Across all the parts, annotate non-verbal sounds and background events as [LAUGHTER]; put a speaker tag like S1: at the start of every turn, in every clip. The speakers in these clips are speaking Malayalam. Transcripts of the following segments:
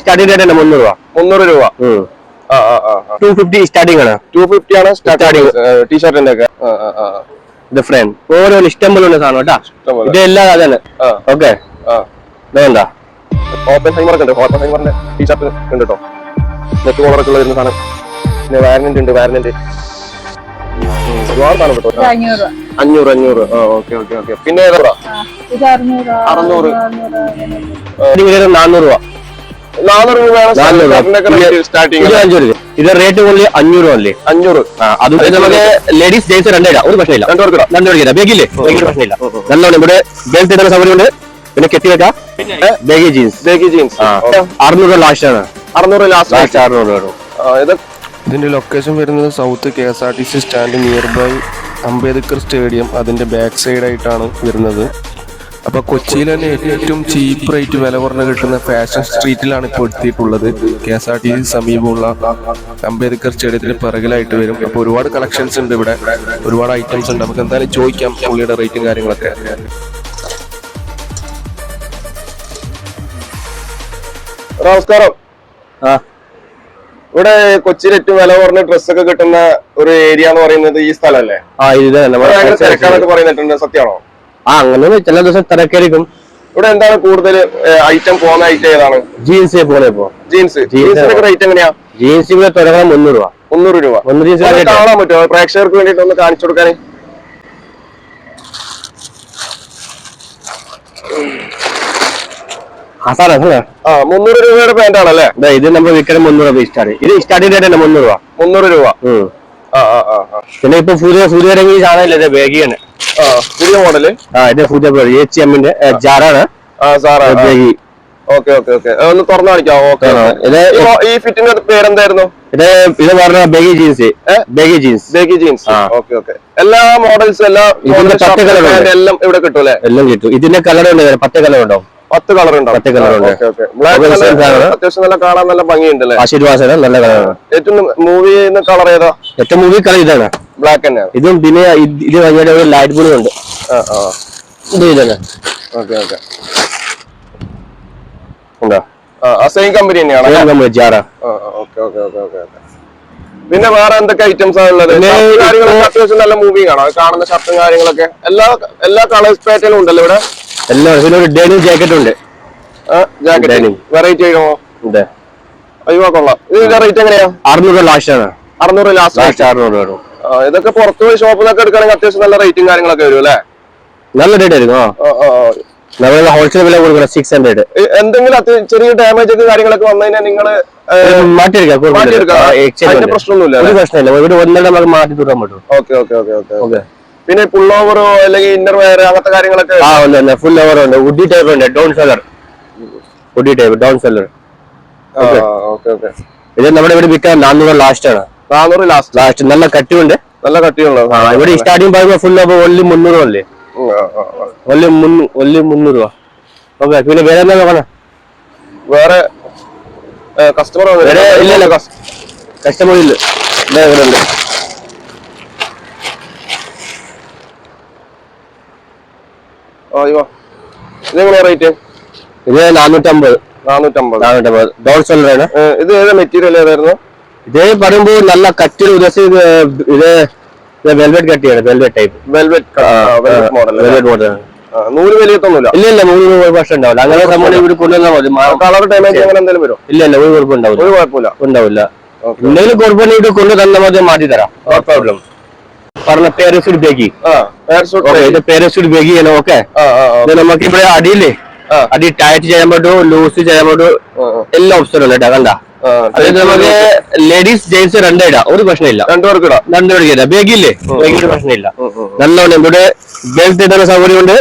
S1: സ്റ്റാർട്ടിംഗ് റേറ്റ് തന്നെ മുന്നൂറ് രൂപ.
S2: മുന്നൂറ് രൂപ. ആ ആ ആ
S1: ടു ഫിഫ്റ്റി സ്റ്റാർട്ടിംഗ് ആണ്.
S2: ടു ഫിഫ്റ്റി ആണ്
S1: സ്റ്റാർട്ടിംഗ്
S2: ടീഷർട്ടിന്റെ ഒക്കെ
S1: ഡിഫറെന്റ് ഓരോ ഇഷ്ടം പോലെ ഉണ്ട് സാധനം കേട്ടാ. ഇത് എല്ലാ
S2: അതാണ്.
S1: ഓക്കെ വേണ്ട.
S2: ഓപ്പൺ ഹൈമർ ഒക്കെ ഉണ്ട്. ഓപ്പൺ ഹൈമറിന്റെ ടീഷർട്ട് ഉണ്ട് കേട്ടോ നെറ്റ് കോളറൊക്കെ ഉള്ള വരുന്ന സാധനം. പിന്നെ വാരനന്റ് ഉണ്ട് വാരനന്റ് ഒരുപാട് സാധനം കേട്ടോ
S3: അഞ്ഞൂറ്. രൂപ
S2: അഞ്ഞൂറ്. ഓക്കെ ഓക്കെ ഓക്കെ പിന്നെ ഏതാ?
S3: അറുന്നൂറ്.
S2: അറുന്നൂറ്.
S1: രൂപ. ഇത് റേറ്റ് ഓൺലി അഞ്ഞൂറ് ഓൺലി
S2: അഞ്ഞൂറ്.
S1: അത് നമുക്ക് ലേഡീസ് ജെയിംസ് രണ്ടില്ല ഒരു പ്രശ്നമില്ല. ബേഗില്ലേ? നല്ലോണം ഇവിടെ സൗകര്യമുണ്ട് പിന്നെ കെട്ടി വെക്കാം. ബേഗി ജീൻസ്
S2: ബേഗി ജീൻസ്
S1: അറുന്നൂറ് ലാസ്റ്റ് ആണ്.
S2: അറുന്നൂറ് ലാസ്റ്റ്
S1: ലാസ്റ്റ് അറുന്നൂറ്
S2: ഇത്
S4: ഇതിന്റെ ലൊക്കേഷൻ വരുന്നത് south K S R T C stand near by Ambedkar stadium അതിന്റെ ബാക്ക് സൈഡ് ആയിട്ടാണ് വരുന്നത്. അപ്പൊ കൊച്ചിയിൽ തന്നെ ഏറ്റവും ചീപ്പ് റേറ്റ് വില കുറഞ്ഞ് കിട്ടുന്ന ഫാഷൻ സ്ട്രീറ്റിലാണ് ഇപ്പൊ എത്തിയിട്ടുള്ളത്. K S R T C സമീപമുള്ള അംബേദ്കർ സ്റ്റേഡിയത്തിന് പിറകിലായിട്ട് വരും. അപ്പൊ ഒരുപാട് കളക്ഷൻസ് ഉണ്ട് ഇവിടെ. ഒരുപാട് ഐറ്റംസ് ഉണ്ട്. നമുക്ക് എന്തായാലും ചോദിക്കാം പുള്ളിയുടെ റേറ്റും കാര്യങ്ങളൊക്കെ.
S2: നമസ്കാരം.
S1: ആ.
S2: ഇവിടെ കൊച്ചിയിൽ ഏറ്റവും വില കുറഞ്ഞ ഡ്രസ് ഒക്കെ കിട്ടുന്ന ഒരു ഏരിയ എന്ന് പറയുന്നത് ഈ സ്ഥലമല്ലേ?
S1: ആ ഇത്
S2: തിരക്കാന്നൊക്കെ പറയുന്നിട്ടുണ്ട് സത്യമാണോ?
S1: ആ അങ്ങനെ ചില ദിവസം തിരക്കായിരിക്കും
S2: ഇവിടെ എന്താണ് കൂടുതൽ ഐറ്റം പോകുന്ന ഐറ്റം ഏതാണ്?
S1: ജീൻസ് പോലെ ഇപ്പോ.
S2: ജീൻസ് ജീൻസിന്റെ റേറ്റ് എങ്ങനെയാ?
S1: ജീൻസ് ഇവിടെ തുടങ്ങാൻ മുന്നൂറ് രൂപ.
S2: മുന്നൂറ് രൂപ.
S1: മുന്നൂറ് ജീൻസ്.
S2: കാണാൻ പറ്റുമോ? പ്രേക്ഷകർക്ക് വേണ്ടിട്ട് ഒന്ന് കാണിച്ചു കൊടുക്കാൻ.
S1: ആ
S2: മുന്നൂറ് രൂപയുടെ പാന്റ് ആണല്ലേ?
S1: ഇത് നമ്മൾ വിൽക്കുന്നത് മുന്നൂറ് രൂപ സ്റ്റാർട്ട് ഇത് സ്റ്റാർട്ടിംഗ് റേറ്റ് തന്നെ മുന്നൂറ് രൂപ.
S2: മുന്നൂറ് രൂപ.
S1: പിന്നെ ഇപ്പൊ പുതിയ പുതിയ ഇറങ്ങിയ സാധനം ഇത് ബേഗിയാണ്.
S2: പുതിയ മോഡൽ?
S1: ആ ഇത് പുതിയ എച്ച് എമ്മിന്റെ ജാറാണ്
S2: ആ Zara
S1: baggy.
S2: Okay okay okay. ഒന്ന് തുറന്നു കാണിക്കാവോ? ഓക്കെ
S1: ആ, ഇത്
S2: ഈ ഫിറ്റിന്റെ പേരെന്തായിരുന്നു?
S1: ഇത് ഇത് പറഞ്ഞ baggy jeans. Baggy jeans.
S2: Baggy jeans.
S1: ആ.
S2: Okay okay. എല്ലാ മോഡൽസ് എല്ലാ
S1: ഇതിന്റെ പത്ത് ഉണ്ട്.
S2: എല്ലാം ഇവിടെ കിട്ടും അല്ലെ?
S1: എല്ലാം കിട്ടും. ഇതിന്റെ കളർ ഉണ്ട്. പത്ത് കളർ ഉണ്ടാവും
S2: പത്ത് കളർ ഉണ്ടാവും.
S1: പത്ത് കളർ ഉണ്ട്.
S2: അത്യാവശ്യം നല്ല കാണാൻ നല്ല ഭംഗിയുണ്ട്
S1: ആശീർവാദം നല്ല കളറാണ്.
S2: ഏറ്റവും മൂവി ചെയ്യുന്ന കളർ ഏതാ?
S1: ഏറ്റവും മൂവി കളർ ഇതാണ്.
S2: ബ്ലാക്ക് തന്നെയാണ്.
S1: ഇതും പിന്നെ ഇത് ഇത് കഴിഞ്ഞാൽ ഒരു ലൈറ്റ് ബ്ലൂ ഉണ്ട്.
S2: ആ ആ.
S1: ഇത് ഇതാണ്.
S2: Okay okay.
S1: ഉണ്ടോ?
S2: ആ സെയിം കമ്പനി തന്നെയാണ്
S1: ഇത് നമ്മൾ Zara
S2: okay okay okay okay okay. പിന്നെ വേറെ എന്തൊക്കെ ഐറ്റംസ് ആണ് ഉള്ളത്? അത്യാവശ്യം നല്ല മൂവിങ് ആണോ കാണുന്ന ഷർട്ടും കാര്യങ്ങളൊക്കെ. എല്ലാ എല്ലാ കളേഴ്സ് പാറ്റേണും ഉണ്ടല്ലോ ഇവിടെ?
S1: എല്ലാം പിന്നെ ഒരു ഡെനിം ജാക്കറ്റ് ഉണ്ട്.
S2: ജാക്കറ്റ്. വെറൈറ്റി
S1: ഉണ്ട്.
S2: അയ്യോ കൊള്ളാം. ഇതിന്റെ റേറ്റ് എങ്ങനെയാ?
S1: അറുന്നൂറ് ലാസ്റ്റ് ആണ്.
S2: അറുന്നൂറ് ലാസ്റ്റ്
S1: അറുന്നൂറ് വരും.
S2: ഇതൊക്കെ പുറത്ത് പോയി ഷോപ്പിൽ നിന്നൊക്കെ എടുക്കുകയാണെങ്കിൽ അത്യാവശ്യം നല്ല റേറ്റും കാര്യങ്ങളൊക്കെ വരും അല്ലേ?
S1: നല്ല റേറ്റ് ആയിരിക്കും. നമ്മൾ ഹോൾസെയിൽ വില കൊടുക്കണം സിക്സ് ഹൺഡ്രഡ്
S2: എന്തെങ്കിലും ചെറിയ ഡാമേജ് ഒക്കെ കാര്യങ്ങളൊക്കെ വന്നു കഴിഞ്ഞാൽ നിങ്ങൾ
S1: മാറ്റിയെടുക്കാം.
S2: പ്രശ്നമൊന്നുമില്ല
S1: പ്രശ്നമില്ല. ഇവിടെ ഒന്നര നമുക്ക് മാറ്റി തുടരാൻ പറ്റും.
S2: Okay okay okay. ഓക്കെ. പിന്നെ പുള്ളോവറോ അല്ലെങ്കിൽ ഇന്നർ വെയർ അങ്ങനത്തെ കാര്യങ്ങളൊക്കെ
S1: ആ ഉണ്ട് ഉണ്ട്. ഫുൾ ഓവർ ഉണ്ട്. വുഡി ടൈപ്പ് ഉണ്ട്. ഡോൺ സെല്ലർ വുഡി ടൈപ്പ് ഡോൺ സെല്ലർ
S2: ഓക്കെ ഓക്കെ
S1: ഇത് നമ്മുടെ ഇവിടെ വിൽക്കാൻ നാനൂറ് ലാസ്റ്റ് ആണ്.
S2: നാനൂറ് ലാസ്റ്റ്
S1: ലാസ്റ്റ് നല്ല കട്ടിയുണ്ട്.
S2: നല്ല
S1: കട്ടിയുള്ള ഇവിടെ സ്റ്റാർട്ടിംഗ് പറയുമ്പോൾ ഫുൾ അപ്പോൾ ഒല്ലി മുന്നൂറ് അല്ലേ? ഒല്ലി ഒല്ലി മുന്നൂറ് രൂപ ഓക്കെ പിന്നെ വേറെ എന്താ നോക്കണം
S2: വേറെ കസ്റ്റമർ
S1: വേറെ ഇല്ല ഇല്ല. കസ്റ്റമർ ഇല്ല ഇവിടെ ഉണ്ട്
S2: അയ്യോ ഇതെങ്ങനെയാ റേറ്റ്
S1: ഇത് നാനൂറ്റമ്പത്.
S2: നാനൂറ്റമ്പത്.
S1: നാനൂറ്റമ്പത്. ഡൗൺ സെല്ലറാണ്
S2: ഇത് ഏതാ മെറ്റീരിയൽ ഏതായിരുന്നു?
S1: ഇത് പറയുമ്പോൾ നല്ല കട്ടിയുള്ള ഉദ്ദേശം ഇത് ഇത് velvet കട്ടിയാണ് velvet type
S2: velvet model
S1: velvet model
S2: നൂൽ വലിയത്തൊന്നുമില്ല
S1: ഇല്ല ഇല്ല മൂന്ന് ഒരു ഉണ്ടാവില്ല. അങ്ങനെ സംഭവം ഇവിടെ കൊണ്ടുവന്നാൽ മതി. മാ-
S2: കളർ ടൈമേജ് അങ്ങനെ എന്തെങ്കിലും വരും?
S1: ഇല്ല ഇല്ല ഒരു ഉണ്ടാവില്ല.
S2: ഒരു കുഴപ്പമില്ല.
S1: ഉണ്ടാവില്ല.
S2: Okay.
S1: എന്തെങ്കിലും കുഴപ്പമില്ല ഇവിടെ കൊണ്ടു തന്നാൽ മതി മാറ്റി തരാം. നോ പ്രോബ്ലം പറഞ്ഞ പേരസൂട്ട് ബേഗി പേരസൂട്ട് ഇത് ബേഗി ആണ് ഓക്കെ. ഇത് നമുക്ക് ഇവിടെ അടിയില്ലേ. അടി ടൈറ്റ് ചെയ്യാൻ പറ്റും ലൂസ് ചെയ്യാൻ പറ്റും
S2: ആ, ആ.
S1: എല്ലാ ഓപ്ഷനും ഉണ്ട് കേട്ടോ കണ്ട? അതായത് നമുക്ക് ലേഡീസ് ജെന്റ്സ് രണ്ടേ ഇടാം ഒരു പ്രശ്നമില്ല.
S2: രണ്ടുപേർക്ക് ഇടാം.
S1: രണ്ടു പേർക്ക് ബേഗില്ലേ ബേഗിന്റെ പ്രശ്നമില്ല. നല്ലോണം ഇവിടെ ബെൽറ്റ് ഇടുന്ന സൗകര്യമുണ്ട്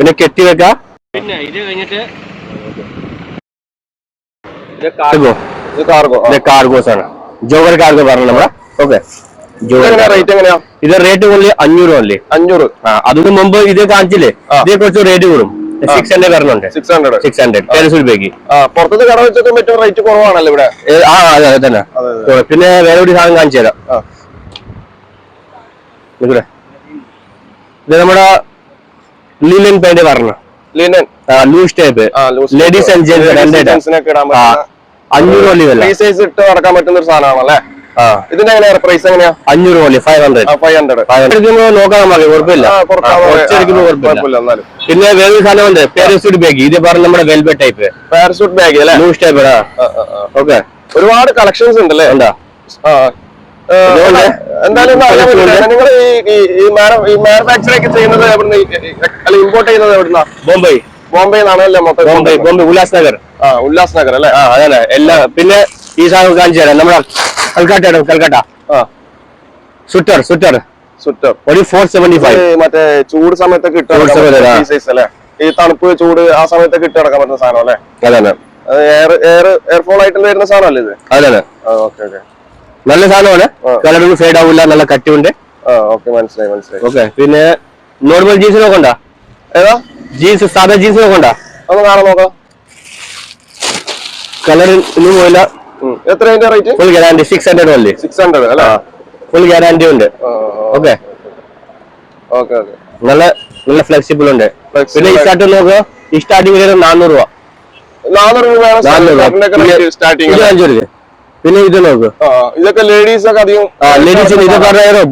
S1: പിന്നെ കെട്ടി വെക്കാം. പിന്നെ ഇത് കഴിഞ്ഞിട്ട് കാർഗോ
S2: കാർഗോ
S1: കാർഗോസ് ആണ്. ജോഗർ കാർഗോ പറഞ്ഞു നമ്മളെ. ഓക്കെ
S2: റേറ്റ് എങ്ങനെയാ?
S1: ഇത് റേറ്റ് ഓൺലി അഞ്ഞൂറ് അല്ലേ
S2: അഞ്ഞൂറ്.
S1: അതിന് മുമ്പ് ഇത് കാണിച്ചില്ലേ? ഇതേ കുറച്ച് റേറ്റ് കൂടും. സിക്സ് ഹൺഡ്രഡ് വരണുണ്ട്.
S2: Six hundred
S1: six hundred parachute
S2: രൂപയ്ക്ക് പുറത്തത്തെ കട വെച്ചൊക്കെ മറ്റു റേറ്റ് കുറവാണല്ലോ ഇവിടെ.
S1: ആ അതെ അതെ തന്നെ പിന്നെ വേറെ ഒരു സാധനം കാണിച്ചു തരാം. ഇത് നമ്മുടെ ലിനൻ പേന്റ് പറഞ്ഞു
S2: linen
S1: loose type ladies. And gents അഞ്ഞൂറ്
S2: വലിയ സൈസ് ഇട്ട് നടക്കാൻ പറ്റുന്ന ഒരു സാധനമാണല്ലേ? ഇതിന്റെ എങ്ങനെയാ? പ്രൈസ് എങ്ങനെയാ?
S1: അഞ്ഞൂറ് വള്ളി ഫൈവ് ഹൺഡ്രഡ്
S2: ഫൈവ് ഹൺഡ്രഡ്
S1: നോക്കാൻ മതി കുഴപ്പമില്ല. പിന്നെ വേറൊരു സാധനം പാരസൂട്ട് ബാഗ് ഇത് പറഞ്ഞ നമ്മുടെ വെൽബെറ്റ് ടൈപ്പ്
S2: പാരസൂട്ട് ബാഗ് അല്ലേ?
S1: ലൂസ് ടൈപ്പ് ഓക്കെ
S2: ഒരുപാട് കളക്ഷൻസ് ഉണ്ട്? അല്ലേ
S1: എന്താ.
S2: എന്തായാലും നിങ്ങൾ ഈ മാനുഫാക്ചർ ഒക്കെ ചെയ്യുന്നത് എവിടുന്ന്? ഇമ്പോർട്ട് ചെയ്യുന്നത് എവിടുന്നാ?
S1: ബോംബെ.
S2: ബോംബെ നിന്നാണ് അല്ലേ മൊത്തം
S1: ബോംബെ ബോംബെ ഉല്ലാസ് നഗർ.
S2: ആ ഉല്ലാസ് നഗർ അല്ലേ?
S1: ആ അതന്നെ. എല്ലാ പിന്നെ ഈ സാധനം കാണിച്ചു തരാം. നമ്മുടെ കൽക്കട്ട കൽക്കട്ട.
S2: സ്വിറ്റർ
S1: സ്വിറ്റർ സുറ്റർ
S2: സുറ്റർ
S1: ഒരു ഫോർ സെവന്റി ഫൈവ്
S2: മറ്റേ ചൂട്
S1: സമയത്ത്,
S2: ഈ തണുപ്പ് ചൂട് ആ സമയത്ത് നടക്കാൻ പറ്റുന്ന സാധനം അല്ലേ? അത് എയർ എയർ എയർഫോൾ ആയിട്ട് വരുന്ന സാധനമല്ലേ ഇത്?
S1: അതന്നെ
S2: ഓക്കെ ഓക്കെ
S1: നല്ല സാധനമാണ്. കളറൊന്നും ഫേഡ് ആവില്ല നല്ല കട്ടിയുണ്ട്.
S2: മനസ്സിലായി മനസ്സിലായി.
S1: ഓക്കെ പിന്നെ നോർമൽ ജീൻസ് നോക്കണ്ട?
S2: ഏതാ?
S1: ജീൻസ് സാധാ ജീൻസ് നോക്കണ്ട?
S2: ഒന്ന് കാണാൻ നോക്കാം.
S1: കളർ ഒന്നും പോയില്ല.
S2: എത്ര അതിന്റെ rate
S1: full guarantee six hundred only
S2: six hundred അല്ലേ?
S1: ഫുൾ ഗ്യാരണ്ടി ഉണ്ട്. ഓക്കെ
S2: ഓക്കെ ഓക്കെ
S1: നല്ല നല്ല ഫ്ലെക്സിബിൾ ഉണ്ട്. പിന്നെ ഈ ഷർട്ട് നോക്കുക ഈ സ്റ്റാർട്ടിംഗ് വരുന്നത് നാനൂറ് രൂപ.
S2: നാനൂറ്
S1: രൂപ
S2: സ്റ്റാർട്ടിങ്
S1: ഇത് അഞ്ചു രൂപ. പിന്നെ ഇത് നോക്ക്.
S2: ഇതൊക്കെ ലേഡീസ് ഒക്കെ അധികം
S1: ലേഡീസ് ഇത് പറഞ്ഞ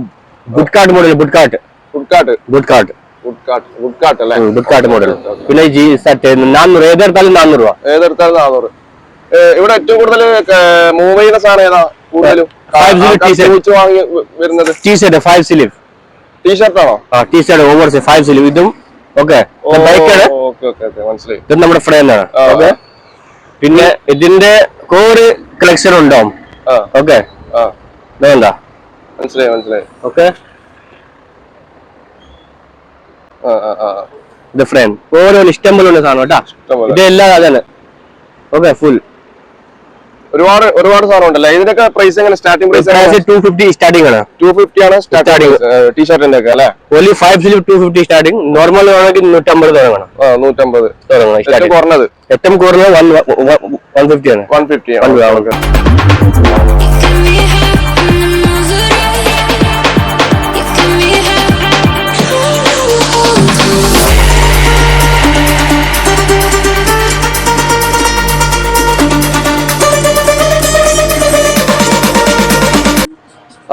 S1: ബുട്ട്കാട്ട് മോഡൽ ബുഡ്കാട്ട്
S2: ബുഡ്കാട്ട്
S1: ബുഡ്കാട്ട്
S2: ബുഡ്കാട്ട് ഫുഡ്കാട്ട് അല്ലേ?
S1: ബുട്ട്കാട്ട് മോഡൽ പിന്നെ ഈ ഷർട്ട് നാനൂറ് ഏതെടുത്താലും നാനൂറ് രൂപ.
S2: ഏതെടുത്താലും നാനൂറ് ഇവിടെ ഏറ്റവും കൂടുതൽ മൂവ് ചെയ്യുന്ന സാധനം ഏതാ കൂടുതലും? ടീഷർട്ട്. വാങ്ങി വരുന്നത്.
S1: ടീ ഫൈവ് സ്ലീവ്
S2: ടീഷർട്ട് ആണോ?
S1: ആ ടീഷർട്ട് ഓവർ ഫൈവ് സ്ലീവ് ഇതും ഓക്കെ ഇത് നമ്മുടെ ഫ്രണ്ട്
S2: ആ.
S1: ഓക്കെ പിന്നെ ഇതിന്റെ കോറ് കളക്ഷൻ
S2: ഉണ്ടോ?
S1: ഓക്കെ വേണ്ട
S2: മനസ്സിലായി മനസ്സിലായി.
S1: ഓക്കെ ഇത് ഫ്രണ്ട് ഓരോ ഇഷ്ടം പോലെ ഉള്ള സാധനം കേട്ടാ. ഇതെല്ലാം അതാണ്. ഓക്കെ ഫുൾ
S2: ഒരുപാട് ഒരുപാട് സാധനം ഉണ്ടല്ലേ ഇതിനൊക്കെ പ്രൈസ് എങ്ങനെ? Starting price
S1: two fifty starting ആണ്.
S2: ടു ഫിഫ്റ്റി ആണ് സ്റ്റാർട്ടിംഗ് ടീഷർട്ടിന്റെ ഒക്കെ അല്ലേ?
S1: Only five sleeve two fifty starting normal വേണമെങ്കിൽ നൂറ്റമ്പത് തുടങ്ങണം.
S2: നൂറ്റമ്പത്
S1: തുടങ്ങണം
S2: ഏറ്റവും കുറഞ്ഞത്.
S1: ഏറ്റവും കുറഞ്ഞത് വൺ വൺ ഫിഫ്റ്റി ആണ്.
S2: വൺ ഫിഫ്റ്റി ഓക്കെ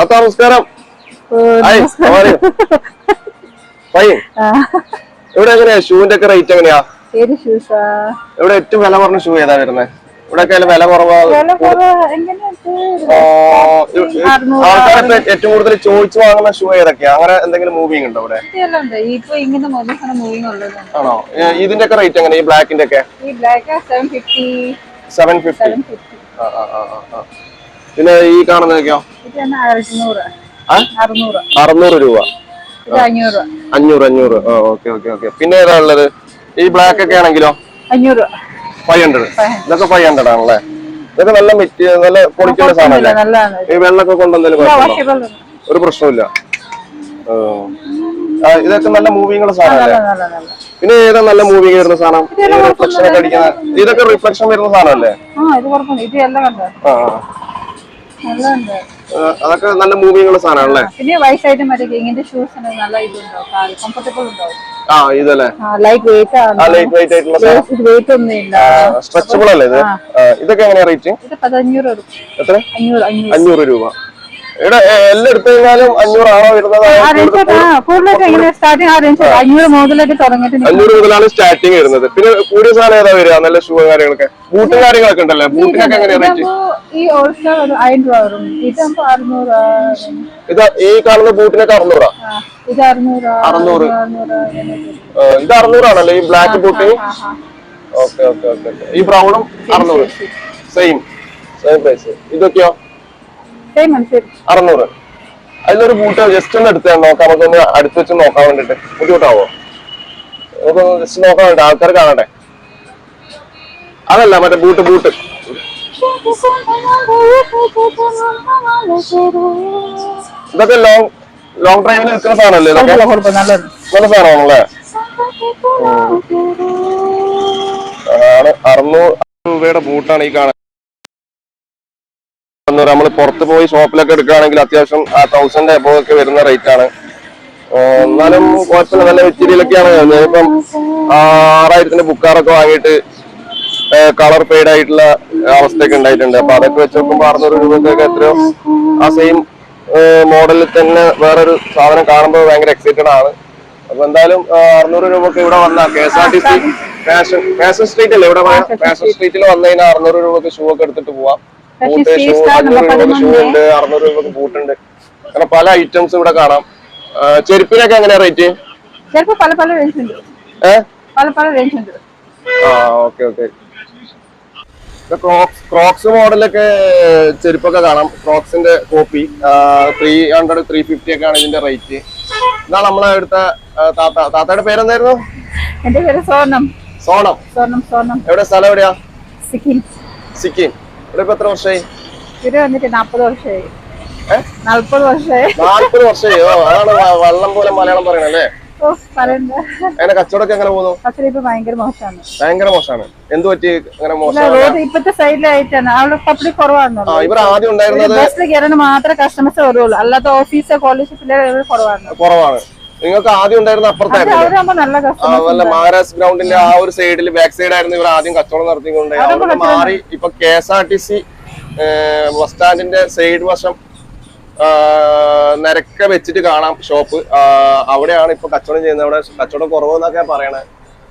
S2: അത്ത നമസ്കാരം. ഇവിടെ എങ്ങനെയാ? ഷൂവിന്റെ ഒക്കെ റേറ്റ് എങ്ങനെയാ? ഇവിടെ ഏറ്റവും വില കുറഞ്ഞ ഷൂ ഏതാ വരുന്നത് ഇവിടെ വില കുറവാ. ആൾക്കാരൊക്കെ ഏറ്റവും കൂടുതൽ ചോദിച്ചു വാങ്ങുന്ന ഷൂ ഏതൊക്കെയാ? അങ്ങനെ എന്തെങ്കിലും മൂവിങ് ഉണ്ടോ ഇവിടെ? ആണോ? ഇതിന്റെ ഒക്കെ റേറ്റ് എങ്ങനെ ഈ ബ്ലാക്കിന്റെ ഒക്കെ?
S3: സെവൻ ഫിഫ്റ്റി
S2: പിന്നെ ഈ കാണുന്നതൊക്കെയോ
S3: അറുന്നൂറ്.
S2: രൂപ.
S3: അഞ്ഞൂറ്.
S2: അഞ്ഞൂറ് ഓക്കെ ഓക്കെ ഓക്കെ. പിന്നെ ഏതാ ഉള്ളത്? ഈ ബ്ലാക്ക് ഒക്കെ ആണെങ്കിലോ?
S3: അഞ്ഞൂറ്.
S2: ഫൈവ് ഹൺഡ്രഡ് ഇതൊക്കെ ഫൈവ് ഹൺഡ്രഡ് ആണല്ലേ? ഇതൊക്കെ നല്ല മെറ്റീരിയൽ നല്ല ക്വാളിറ്റിയുള്ള സാധനമല്ലേ? ഈ വെള്ളമൊക്കെ
S3: കൊണ്ടുവന്നാലും
S2: ഒരു പ്രശ്നമില്ല ഇതൊക്കെ നല്ല മൂവിങ്ങുള്ള സാധനമല്ലേ?
S3: നല്ല നല്ല നല്ല.
S2: പിന്നെ ഏതാ നല്ല മൂവിങ് വരുന്ന സാധനം? റിഫ്ലക്ഷൻ ഒക്കെ അടിക്കുന്ന ഇതൊക്കെ റിഫ്ലക്ഷൻ വരുന്ന സാധനമല്ലേ?
S3: ആ.
S2: അതൊക്കെ നല്ല മൂവിങ്ങുള്ള സാധനമാണല്ലേ?
S3: പിന്നെ വയസ്സായിട്ട് മറ്റേ കിങ്ങിന്റെ ഷൂസ് നല്ല ഇതുണ്ടോ? കംഫർട്ടബിൾ ഉണ്ടോ?
S2: ആ ഇതല്ലേ.
S3: ലൈറ്റ് വെയിറ്റ്
S2: ആ ലൈറ്റ് വെയിറ്റ് ആയിട്ടുള്ള സാധനം.
S3: ഇത് വെയിറ്റ് ഒന്നും ഇല്ല
S2: സ്ട്രെച്ചബിൾ അല്ലേ ഇത്? ഇതൊക്കെ എങ്ങനെയാ റേറ്റ്
S3: ഇത്
S2: എത്ര?
S3: അഞ്ഞൂറ്. അഞ്ഞൂറ്
S2: രൂപ. ഇവിടെ എല്ലാം എടുത്തു കഴിഞ്ഞാലും അഞ്ഞൂറാണോ വരുന്നത്?
S3: ആ റേഞ്ച് സ്റ്റാർട്ടിങ് ആ റേഞ്ച് അഞ്ഞൂറ് മുതലായിട്ട് തുടങ്ങിയിട്ട് നിൽക്കും.
S2: അഞ്ഞൂറ് മുതലാണ് സ്റ്റാർട്ടിങ് വരുന്നത്. പിന്നെ കൂടിയ സാധനം ഏതാ വരിക? നല്ല ഷൂ കാര്യങ്ങളൊക്കെ. ബൂട്ടും കാര്യങ്ങളൊക്കെ ഉണ്ടല്ലേ? ബൂട്ടിനൊക്കെ എങ്ങനെയാ റേറ്റ്
S3: ഇതാകുമ്പോ ഈ ഓൾസോ ഒരു ആയിരം രൂപ വരും. ഇതാകുമ്പോ അറുന്നൂറ് ആ,
S2: ഇത് ഈ കാണുന്ന ബൂട്ടിനൊക്കെ അറുന്നൂറാ?
S3: ആ, ഇത് അറുന്നൂറ്
S2: അറുന്നൂറ്.
S3: അറുന്നൂറ് അങ്ങനെ വരും.
S2: ആ, ഇത് അറുന്നൂറാണല്ലേ? ഈ ബ്ലാക്ക് ബൂട്ട്
S3: ആ, ആ.
S2: ഓക്കെ ഓക്കെ ഓക്കെ ഈ ബ്രൗണും അറുന്നൂറ്. സെയിം സെയിം പ്രൈസ് ഇതൊക്കെയോ?
S3: Same അനുസരിച്ച്.
S2: അറുന്നൂറ്. അതിലൊരു ബൂട്ട് ജസ്റ്റ് ഒന്ന് എടുത്ത് നോക്കാം. നമുക്കൊന്ന് അടുത്ത് വെച്ച് നോക്കാൻ വേണ്ടിട്ട്. ബുദ്ധിമുട്ടാവോ? നമുക്കൊന്ന് ജസ്റ്റ് നോക്കാൻ വേണ്ടി ആൾക്കാർ കാണട്ടെ. അതല്ല മറ്റേ ബൂട്ട് ബൂട്ട് ഇതൊക്കെ ലോങ് ലോങ് ഡ്രൈവിൽ നിൽക്കുന്ന സാധനമല്ലേ. നല്ല സാധനമാണല്ലേ? അറുന്നൂറ് രൂപയുടെ ബൂട്ടാണ് ഈ കാണുന്നത്. നമ്മൾ പുറത്ത് പോയി ഷോപ്പിലൊക്കെ എടുക്കുകയാണെങ്കിൽ അത്യാവശ്യം ആ തൗസൻഡ് എബോ ഒക്കെ വരുന്ന റേറ്റ് ആണ്. എന്നാലും കുഴപ്പമില്ല നല്ല മെറ്റീരിയലൊക്കെയാണ്. ഞാനിപ്പം ആറായിരത്തിന്റെ ബുക്കാറൊക്കെ വാങ്ങിയിട്ട് കളർ പെയ്ഡ് ആയിട്ടുള്ള അവസ്ഥയൊക്കെ ഉണ്ടായിട്ടുണ്ട്. അപ്പൊ അതൊക്കെ വെച്ച് നോക്കുമ്പോൾ അറുന്നൂറ് രൂപക്കൊക്കെ എത്രയോ ആ സെയിം മോഡലിൽ തന്നെ വേറൊരു സാധനം കാണുമ്പോൾ ഭയങ്കര എക്സൈറ്റഡ് ആണ്. അപ്പൊ എന്തായാലും അറുന്നൂറ് രൂപക്ക് ഇവിടെ വന്ന K S R T C fashion fashion street അല്ലേ ഇവിടെ ഫാഷൻ സ്ട്രീറ്റിൽ വന്നു കഴിഞ്ഞാൽ അറുന്നൂറ് രൂപക്ക് ഷൂ ഒക്കെ എടുത്തിട്ട് പോവാം.
S3: Fashion
S2: boot
S3: street
S2: shoe
S3: style
S2: അഞ്ഞൂറ്
S3: നമുക്ക്
S2: രൂപക്ക് ഷൂ
S3: പതിനൊന്ന്.
S2: ഉണ്ട് അറുന്നൂറ് രൂപക്ക് ബൂട്ടുണ്ട് അങ്ങനെ പല ഐറ്റംസ് ഇവിടെ കാണാം. ചെരുപ്പിനൊക്കെ എങ്ങനെയാ റേറ്റ്
S3: ചിലപ്പോ പല പല റേഞ്ച് ഉണ്ട്. പല പല റേഞ്ച് ഉണ്ട്.
S2: ആ ഓക്കെ ഓക്കെ ക്രോക്സ് മോഡലൊക്കെ ചെരുപ്പൊക്കെ കാണാം. ക്രോക്സിന്റെ copy three hundred three fifty ഒക്കെ ആണ് ഇതിന്റെ റേറ്റ് ഇതാണ് നമ്മളെ അടുത്ത താത്ത. താത്തയുടെ പേരെന്തായിരുന്നു?
S3: എന്റെ പേര് സ്വർണം
S2: സോണം.
S3: സ്വർണം സ്വർണം
S2: എവിടെ സ്ഥലം എവിടെയാ?
S3: സിക്കിം.
S2: സിക്കിം. ഇവിടെ ഇപ്പൊ എത്ര വർഷമായി
S3: ഇത് വന്നിട്ട് നാപ്പത് വർഷമായി
S2: ഏ?
S3: നാല്പത് വർഷമായി
S2: നാൽപ്പത് വർഷമായി ഓ അതാണ് വ- വെള്ളം പോലെ മലയാളം
S3: പറയണല്ലേ
S2: അങ്ങനെ കച്ചവടമൊക്കെ എങ്ങനെ പോകുന്നു?
S3: പക്ഷേ ഇപ്പൊ ഭയങ്കര മോശമാണ്.
S2: ഭയങ്കര മോശമാണ്. എന്ത് പറ്റി? അങ്ങനെ
S3: ഇല്ല,
S2: മോശമാണ്
S3: റോഡ് ഇപ്പത്തെ സൈഡിലായിട്ടാണ്. അവിടെ പബ്ലിക് കുറവാണല്ലോ
S2: ആ ഇവിടെ ആദ്യം ഉണ്ടായിരുന്നത്
S3: ബസ്സിൽ കയറാൻ മാത്രമേ കസ്റ്റമേഴ്സ് വരുള്ളൂ അല്ലാത്ത ഓഫീസ് കോളേജ് പിള്ളേർ കുറവാണ്.
S2: കുറവാണ്. നിങ്ങൾക്ക് ആദ്യം ഉണ്ടായിരുന്ന അപ്പുറത്തായിരുന്നു വല്ല മഹാരാജ് ഗ്രൗണ്ടിന്റെ ആ ഒരു സൈഡിൽ ബാക്ക് സൈഡ് ആയിരുന്നു ഇവർ ആദ്യം കച്ചവടം നടത്തിക്കൊണ്ട്.
S3: അവിടെ
S2: മാറി. ഇപ്പൊ K S R T C bus സ്റ്റാൻഡിന്റെ side വശം നിരക്ക വെച്ചിട്ട് കാണാം ഷോപ്പ് അവിടെയാണ് ഇപ്പൊ കച്ചവടം ചെയ്യുന്നത്. അവിടെ കച്ചവടം കുറവെന്നൊക്കെ പറയണേ.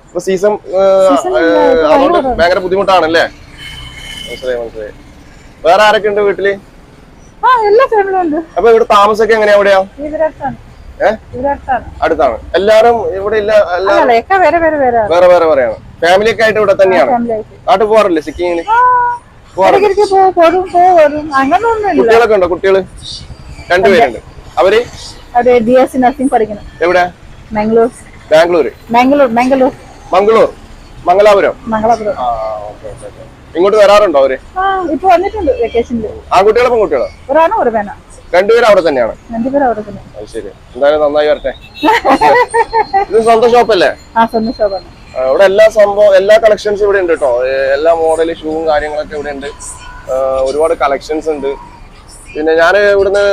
S2: ഇപ്പൊ സീസൺ അതുകൊണ്ട് ഭയങ്കര ബുദ്ധിമുട്ടാണല്ലേ? മനസ്സിലായി മനസ്സിലായി. വേറെ ആരൊക്കെ ഉണ്ട്
S3: വീട്ടിൽ?
S2: അപ്പൊ ഇവിടെ താമസമൊക്കെ എങ്ങനെയാ എവിടെയാ അടുത്താണ്. എല്ലാരും ഇവിടെ ഇല്ല
S3: വേറെ വേറെ വേറെ
S2: വേറെ വേറെ പറയാണ് ഫാമിലി ഒക്കെ ആയിട്ട് ഇവിടെ തന്നെയാണ്. നാട്ടിൽ പോവാറില്ലേ സിക്കിങ്ങിന്? കുട്ടികളൊക്കെ ഉണ്ടോ? കുട്ടികൾ? രണ്ടുപേരുണ്ട്
S3: അവർ?
S2: എവിടെ?
S3: ബാംഗ്ലൂർ
S2: ബാംഗ്ലൂർ
S3: മംഗളൂർ.
S2: മംഗലാപുരം. ആ ഓക്കെ ഓക്കെ. ഇങ്ങോട്ട് വരാറുണ്ടോ അവർ?
S3: ആ ഇപ്പൊ വന്നിട്ടുണ്ട് വെക്കേഷനിൽ
S2: ആൺകുട്ടികളോ പെൺകുട്ടികളോ?
S3: ഒരാണോ ഒരു പേന
S2: രണ്ടുപേരും അവിടെ തന്നെയാണ്.
S3: രണ്ടുപേരും അവിടെ തന്നെ.
S2: അത് ശരി. എന്തായാലും നന്നായി വരട്ടെ. ഇത് സ്വന്തം ഷോപ്പല്ലേ?
S3: ആ സ്വന്തം ഷോപ്പാണ്.
S2: ഇവിടെ എല്ലാ സംഭവം എല്ലാ കളക്ഷൻസും ഇവിടെ ഉണ്ട് കേട്ടോ എല്ലാ മോഡൽ ഷൂവും കാര്യങ്ങളൊക്കെ ഇവിടെ ഉണ്ട്. ഒരുപാട് കളക്ഷൻസ് ഉണ്ട്. പിന്നെ ഞാൻ ഇവിടുന്ന്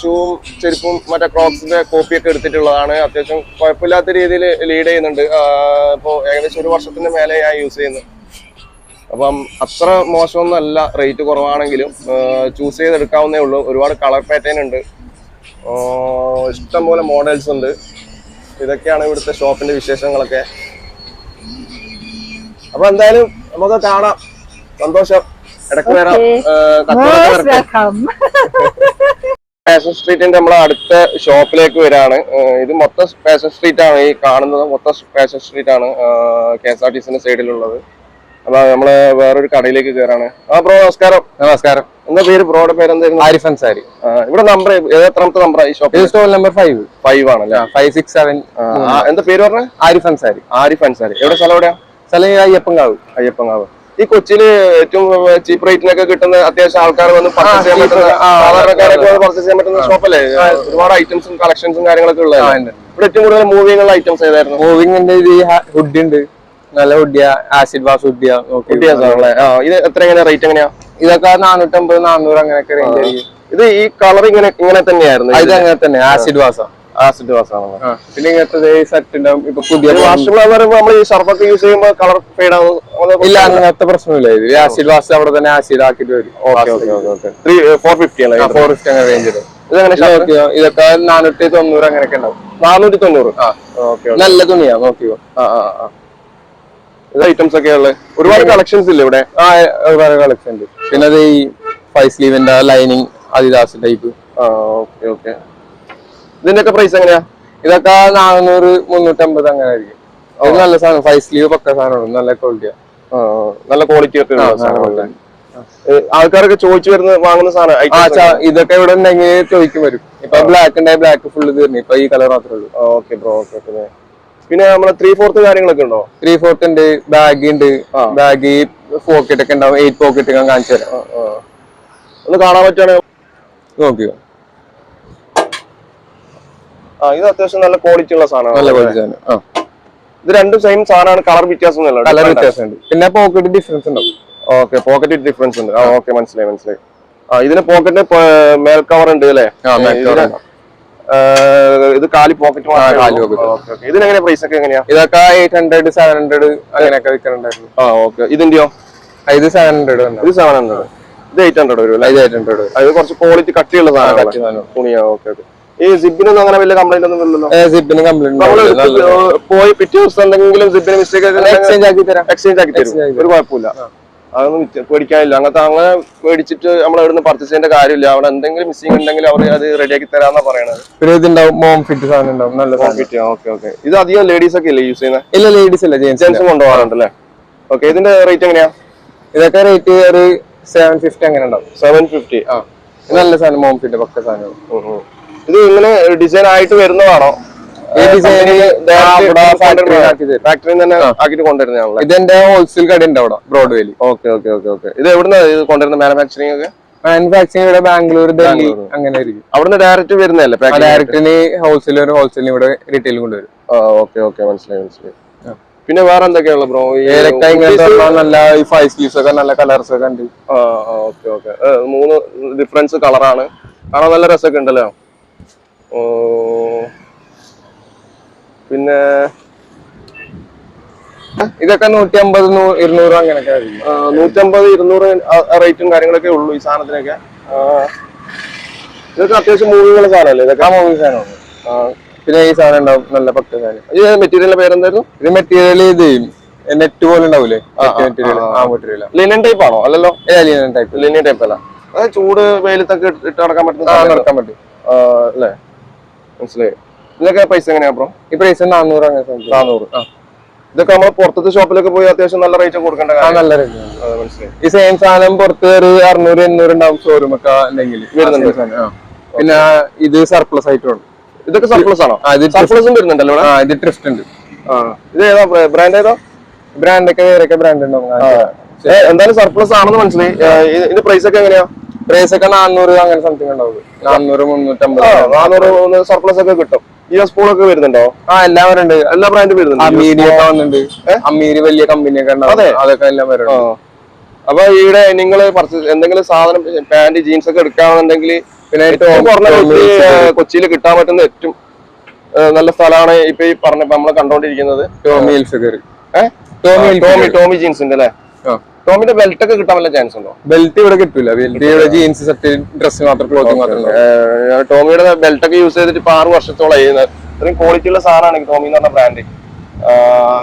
S2: ഷൂവും ചെരുപ്പും മറ്റേ ക്രോക്സിന്റെ കോപ്പിയൊക്കെ എടുത്തിട്ടുള്ളതാണ്. അത്യാവശ്യം കുഴപ്പമില്ലാത്ത രീതിയിൽ ലീഡ് ചെയ്യുന്നുണ്ട്. ഇപ്പോൾ ഏകദേശം ഒരു വർഷത്തിന് മേലെ ഞാൻ യൂസ് ചെയ്യുന്നു അപ്പം അത്ര മോശമൊന്നുമല്ല. റേറ്റ് കുറവാണെങ്കിലും ചൂസ് ചെയ്തെടുക്കാവുന്നേ ഉള്ളൂ. ഒരുപാട് കളർ പാറ്റേൺ ഉണ്ട്. ഇഷ്ടംപോലെ മോഡൽസ് ഉണ്ട്. ഇതൊക്കെയാണ് ഇവിടുത്തെ ഷോപ്പിന്റെ വിശേഷങ്ങളൊക്കെ. അപ്പൊ എന്തായാലും നമുക്ക് കാണാം. സന്തോഷം. ഇടയ്ക്ക് വരാം. ഫാഷൻ സ്ട്രീറ്റിന്റെ [LAUGHS] നമ്മളെ അടുത്ത ഷോപ്പിലേക്ക് വരാണ്. ഇത് മൊത്തം ഫാഷൻ സ്ട്രീറ്റ് ആണ് ഈ കാണുന്നത്. മൊത്തം ഫാഷൻ സ്ട്രീറ്റ് ആണ് കെ എസ് ആർ ടി സിന്റെ സൈഡിലുള്ളത് അപ്പൊ നമ്മൾ വേറൊരു കടയിലേക്ക് കയറാണ് ആ ബ്രോ നമസ്കാരം.
S5: നമസ്കാരം.
S2: എന്താ പേര്? ബ്രോയുടെ പേര് എന്തായിരുന്നു
S5: ആരിഫ് അൻസാരി.
S2: ഇവിടെ നമ്പർ എത്രാമത്തെ നമ്പർ ഈ shop
S5: stall number five
S2: five ആണല്ലേ?
S5: ഫൈവ് സിക്സ് സെവൻ
S2: എന്താ പേര് പറഞ്ഞ?
S5: ആരിഫ് അൻസാരി.
S2: ആരിഫ് അൻസാരി. എവിടെ? സ്ഥലം എവിടെയാ?
S5: സ്ഥലം അയ്യപ്പങ്കാവ്
S2: അയ്യപ്പങ്കാവ് ഈ കൊച്ചിയിൽ ഏറ്റവും ചീപ്പ് റേറ്റിനൊക്കെ കിട്ടുന്ന അത്യാവശ്യം ആൾക്കാർ വന്ന് പർച്ചേസ് ചെയ്യാൻ പറ്റുന്ന സാധാരണക്കാരൊക്കെ വന്ന് പർച്ചേസ് ചെയ്യാൻ പറ്റുന്ന ഷോപ്പല്ലേ ഒരുപാട് ഐറ്റംസും കളക്ഷൻസും കാര്യങ്ങളൊക്കെ ഉള്ളത് ഇവിടെ ഏറ്റവും കൂടുതൽ മൂവിംഗ് ഉള്ള ഐറ്റംസ് ഏതായിരുന്നു?
S5: മൂവിംഗ് ഹുഡ് ഉണ്ട്. നല്ല ഹുഡിയ ആസിഡ് വാഷ്
S2: ആണല്ലേ? ആ, ഇത് എത്ര എങ്ങനെയാ? റേറ്റ് എങ്ങനെയാ?
S5: ഇതൊക്കെ നാനൂറ്റമ്പത് നാനൂറ് അങ്ങനെയൊക്കെ റേഞ്ച് ആയിരിക്കും.
S2: ഇത് ഈ കളർ ഇങ്ങനെ ഇങ്ങനെ തന്നെയായിരുന്നു
S5: ഇത് അങ്ങനെ തന്നെ. ആസിഡ് വാസ
S2: ആസിഡ് ആണല്ലോ
S5: പിന്നെ ഇങ്ങനത്തെ സെറ്റ് ഉണ്ടാവും. ഇപ്പൊ പുതിയ
S2: വാഷുകൾ നമ്മൾ ഈ സർഫൊക്കെ യൂസ് ചെയ്യുമ്പോൾ കളർ ഫെയ്ഡ് ആവും.
S5: ഇല്ല അങ്ങനത്തെ പ്രശ്നമില്ല. ഇത് ആസിഡ് വാഷ് അവിടെ തന്നെ ആസിഡ് ആക്കിട്ട് വരും.
S2: Okay okay okay okay three four fifty അല്ലേ
S5: ഫോർ ഫിഫ്റ്റി അങ്ങനെ റേഞ്ച് നോക്കിയോ? ഇതൊക്കെ നാനൂറ്റി തൊണ്ണൂറ് അങ്ങനെയൊക്കെ ഉണ്ടാവും.
S2: നാനൂറ്റി തൊണ്ണൂറ്?
S5: നല്ല തുണിയാ നോക്കിയോ
S2: ആ ആ ആ. ഇത് ഐറ്റംസ് ഒക്കെ ഉള്ളത് ഒരുപാട് കളക്ഷൻസ് ഇല്ല ഇവിടെ?
S5: ആ ഒരുപാട് കളക്ഷൻ ഉണ്ട്. പിന്നെ അത് ഈ ഫൈവ് സ്ലീവിന്റെ ലൈനിങ് അതിദാസ് ടൈപ്പ്
S2: ആ ഓക്കെ ഓക്കെ ഇതിന്റെയൊക്കെ പ്രൈസ് എങ്ങനെയാ?
S5: ഇതൊക്കെ നാനൂറ് മുന്നൂറ്റമ്പത് അങ്ങനെ ആയിരിക്കും. നല്ല സാധനം ഫൈവ് സ്ലീവ് പക്ക സാധനം നല്ല ക്വാളിറ്റിയാ
S2: നല്ല ക്വാളിറ്റി ഒക്കെ ആൾക്കാരൊക്കെ ചോദിച്ചു വരുന്ന വാങ്ങുന്ന സാധനം
S5: ഇതൊക്കെ ഇവിടെ ഉണ്ടെങ്കിൽ ചോദിക്കും വരും. ഇപ്പൊ ബ്ലാക്ക് ഉണ്ടായി ബ്ലാക്ക് ഫുള്ള് തീർന്നു ഇപ്പൊ ഈ കളർ മാത്രമേ ഉള്ളൂ.
S2: ഓക്കെ ബ്രോ ഓക്കെ പിന്നെ നമ്മളെ ത്രീ ഫോർത്ത് കാര്യങ്ങളൊക്കെ ഉണ്ടോ?
S5: ത്രീ ഫോർത്ത് ഉണ്ട് ബാഗ് ഉണ്ട്. ബാഗ് പോക്കറ്റ് ഒക്കെ ഉണ്ടാവും എയ്റ്റ് പോക്കറ്റ് ഞാൻ കാണിച്ചു തരാം.
S2: ഒന്ന് കാണാൻ പറ്റുകയാണെങ്കിൽ
S5: നോക്കിയോ
S2: ആ ഇത് അത്യാവശ്യം നല്ല ക്വാളിറ്റി ഉള്ള
S5: നല്ല
S2: സാധനമാണ്
S5: ക്വാളിറ്റി സാധനം ആ.
S2: ഇത് രണ്ടും സെയിം സാധനമാണ് കളർ വ്യത്യാസം
S5: കളർ വ്യത്യാസമുണ്ട്. പിന്നെ പോക്കറ്റ് ഡിഫറൻസ് ഉണ്ടാവും
S2: ഓക്കെ പോക്കറ്റ് ഡിഫറൻസ് ഉണ്ട്. ആ ഓക്കെ മനസ്സിലായി മനസ്സിലായി. ആ ഇതിന് പോക്കറ്റ് മേൽ കവർ ഉണ്ട് അല്ലേ? ഇത് കാലി പോക്കറ്റ്. ഇതിനെങ്ങനെ പ്രൈസ് ഒക്കെ എങ്ങനെയാ?
S5: ഇതൊക്കെ എയ്റ്റ് ഹൺഡ്രഡ് സെവൻ ഹൺഡ്രഡ് അങ്ങനെയൊക്കെ വിൽക്കുന്നുണ്ടായിരുന്നു
S2: ആ ഓക്കെ ഇതിന്റെയോ?
S5: ഇത് സെവൻ ഹൺഡ്രഡ്
S2: ഇത് സെവൻ ഹൺഡ്രഡ് ഇത് എയ്റ്റ് ഹൺഡ്രഡ് വരും
S5: ഇത് എയ്റ്റ് ഹൺഡ്രഡ്
S2: അത് കുറച്ച് ക്വാളിറ്റി കട്ടിയുള്ള
S5: സാധനം.
S2: തുണിയാ? ഓക്കെ ഓക്കെ ഈ സിബിനൊന്നും അങ്ങനെ വലിയ കംപ്ലൈന്റ് ഒന്നും ഇല്ലല്ലോ?
S5: സിബിന് കംപ്ലൈന്റ്
S2: പോയി പിറ്റേ ദിവസം എന്തെങ്കിലും സിബിന് മിസ്റ്റേക്ക്
S5: എക്സ്ചേഞ്ച് ആക്കി തരാം
S2: എക്സ്ചേഞ്ച് ആക്കി തരും ഒരു കുഴപ്പമില്ല. അതൊന്നും പേടിക്കാനില്ല. അങ്ങനത്തെ അങ്ങനെ പേടിച്ചിട്ട് നമ്മൾ എവിടുന്ന് പർച്ചേസ് ചെയ്യേണ്ട കാര്യമില്ല. അവിടെ എന്തെങ്കിലും മിസ്സിംഗ് ഉണ്ടെങ്കിൽ അവർ അത് റെഡിയാക്കി തരാന്നാ പറയണത്.
S5: പിന്നെ ഇതുണ്ടാവും മോം ഫിറ്റ് സാധനം ഉണ്ടാവും. നല്ല ഫിറ്റ്
S2: ഓക്കെ ഓക്കെ ഇത് അധികം ലേഡീസ് ഒക്കെ അല്ലേ യൂസ് ചെയ്യുന്നത്
S5: ഇല്ല ലേഡീസ് അല്ല ജെന്റ്സ്
S2: കൊണ്ടുപോകാറുണ്ട് അല്ലേ ഓക്കെ ഇതിന്റെ റേറ്റ് എങ്ങനെയാ?
S5: ഇതൊക്കെ റേറ്റ് ഒരു സെവൻ ഫിഫ്റ്റി അങ്ങനെ ഉണ്ടാവും.
S2: സെവൻ ഫിഫ്റ്റി
S5: ആ. നല്ല സാധനം മോം ഫിറ്റ് പക്ക സാധനം.
S2: ഇത് ഇങ്ങനെ ഡിസൈൻ ആയിട്ട് വരുന്നതാണോ? ഫാക്ടറിയിൽ തന്നെ
S5: ഇതെന്റെ ഹോൾസെയിൽ കട ഉണ്ട് അവിടെ ബ്രോഡ്വേലി
S2: ഓക്കെ ഓക്കെ ഓക്കെ ഓക്കെ ഇത് എവിടുന്ന ഇത് കൊണ്ടുവരുന്ന? മാനുഫാക്ചറിങ് ഒക്കെ?
S5: മാനുഫാക്ചറിങ് ഇവിടെ ബാംഗ്ലൂർ ഡൽഹി അങ്ങനെ ആയിരിക്കും
S2: അവിടുന്ന് ഡയറക്റ്റ് വരുന്നതല്ലേ
S5: ഡയറക്റ്റിന് ഹോൾസെയിൽ ഹോൾസെയിലിന് ഇവിടെ റീറ്റെയിൽ കൊണ്ടുവരും.
S2: ഓക്കെ ഓക്കെ മനസ്സിലായി മനസ്സിലായി. പിന്നെ വേറെ എന്തൊക്കെയുള്ള ബ്രോ
S5: ഏലക്ക നല്ല ഈ ഫൈവ് സ്ലീവ്സ് ഒക്കെ നല്ല കളേഴ്സ് ഒക്കെ ഉണ്ട്.
S2: ഓക്കെ ഓക്കെ മൂന്ന് ഡിഫറൻസ് കളറാണ് കാണാൻ നല്ല രസമൊക്കെ ഉണ്ടല്ലോ? ഓ, പിന്നെ
S5: ഇതൊക്കെ നൂറ്റി അമ്പത് ഇരുന്നൂറ് അങ്ങനെയൊക്കെ
S2: നൂറ്റി അമ്പത് ഇരുന്നൂറ് റേറ്റും കാര്യങ്ങളൊക്കെ ഉള്ളൂ ഈ സാധനത്തിനൊക്കെ. ഇതൊക്കെ അത്യാവശ്യം മൂവികളുടെ സാധനമല്ലേ? ഇതൊക്കെ
S5: ആ മൂവി സാധനമാണ്. പിന്നെ ഈ സാധനം ഉണ്ടാവും നല്ല പക്ക സാധനം.
S2: ഈ മെറ്റീരിയലിന്റെ പേരെന്തായിരുന്നു?
S5: ഇത് മെറ്റീരിയൽ ഇത് നെറ്റ് പോലെ ഉണ്ടാവൂലേ?
S2: ആ,
S5: മെറ്റീരിയൽ
S2: ആ,
S5: ആ. മെറ്റീരിയൽ
S2: ലിനൻ ടൈപ്പ് ആണോ? അല്ലല്ലോ?
S5: ടൈപ്പ്
S2: ലിനൻ ടൈപ്പ് അല്ല. അത് ചൂട് വെയിലത്തൊക്കെ ഇട്ട് അടക്കാൻ നടക്കാൻ പറ്റുന്ന.
S5: നടക്കാൻ പറ്റും.
S2: അല്ലേ? മനസ്സിലായി. ഇതിനൊക്കെ പൈസ എങ്ങനെയാ ബ്രോ
S5: ഈ പ്രൈസ് നാനൂറ് അങ്ങനെ.
S2: നാനൂറ്
S5: ആ.
S2: ഇതൊക്കെ നമ്മൾ പുറത്തത്തെ ഷോപ്പിലൊക്കെ പോയി അത്യാവശ്യം നല്ല റേറ്റ് കൊടുക്കേണ്ട
S5: നല്ല റേറ്റ്
S2: മനസ്സിലായി.
S5: ഈ സെയിം സാധനം പുറത്ത് ഒരു അറുന്നൂറ് എണ്ണൂറ് ഉണ്ടാവും ഷോറൂം ഒക്കെ ഉണ്ടെങ്കിൽ.
S2: വരുന്നുണ്ട്.
S5: പിന്നെ ഇത് സർപ്ലസ് ആയിട്ടുണ്ട്
S2: ഇതൊക്കെ സർപ്ലസ് ആണോ? സർപ്ലസും വരുന്നുണ്ടല്ലോ
S5: ആ ഇത് ട്രിസ്റ്റ് ഉണ്ട്.
S2: ഇത് ഏതാ ബ്രാൻഡ് ഏതാ?
S5: ബ്രാൻഡ് ഒക്കെ വേറെ ബ്രാൻഡ് ഉണ്ടാവും
S2: എന്തായാലും സർപ്ലസ് ആണെന്ന് മനസ്സിലായി. ഇത് ഇതിന്റെ പ്രൈസ് ഒക്കെ എങ്ങനെയാ?
S5: പ്രൈസ് ഒക്കെ നാനൂറ് അങ്ങനെ സംതിങ് ഉണ്ടാവും. നാനൂറ് മുന്നൂറ്റമ്പത്
S2: നാനൂറ് സർപ്ലസ് ഒക്കെ കിട്ടും. ഈ സ്പൂണൊക്കെ വരുന്നുണ്ടോ?
S5: ആ എല്ലാം വരുന്നുണ്ട്
S2: എല്ലാ ബ്രാൻഡും വരുന്നുണ്ട്.
S5: അമീരി ഒക്കെ വന്നിട്ടുണ്ട്. അമീരി വലിയ കമ്പനിയൊക്കെ
S2: അതെ.
S5: അതൊക്കെ എല്ലാം വരുന്നുണ്ട്.
S2: അപ്പൊ ഇവിടെ നിങ്ങൾ എന്തെങ്കിലും സാധനം പാന്റ് ജീൻസ് ഒക്കെ എടുക്കാന്നുണ്ടെങ്കിൽ
S5: പിന്നെ
S2: ഏറ്റവും കുറഞ്ഞ കൊച്ചിയിൽ കിട്ടാൻ പറ്റുന്ന ഏറ്റവും നല്ല സ്ഥലമാണ് ഇപ്പൊ ഈ പറഞ്ഞ നമ്മൾ കണ്ടോണ്ടിരിക്കുന്നത്.
S5: ടോമി ടോമി
S2: ടോമി ജീൻസ് ജീൻസിന്റെ അല്ലേ? ടോമിന്റെ ബെൽറ്റ് ഒക്കെ കിട്ടാൻ വല്ല ചാൻസ് ഉണ്ടോ?
S5: ബെൽറ്റ് ഇവിടെ കിട്ടില്ല ബെൽറ്റ് ഇവിടെ ജീൻസ് സെറ്റ് ഡ്രസ് മാത്രം ക്ലോത്തിങ് മാത്രം.
S2: ടോമിയുടെ ബെൽറ്റ് ഒക്കെ യൂസ് ചെയ്തിട്ട് ഇപ്പൊ ആറ് വർഷത്തോളം ചെയ്യുന്നത് ഇത്രയും ക്വാളിറ്റി ഉള്ള സാധനമാണ് ടോമി എന്ന് പറഞ്ഞ ബ്രാൻഡ്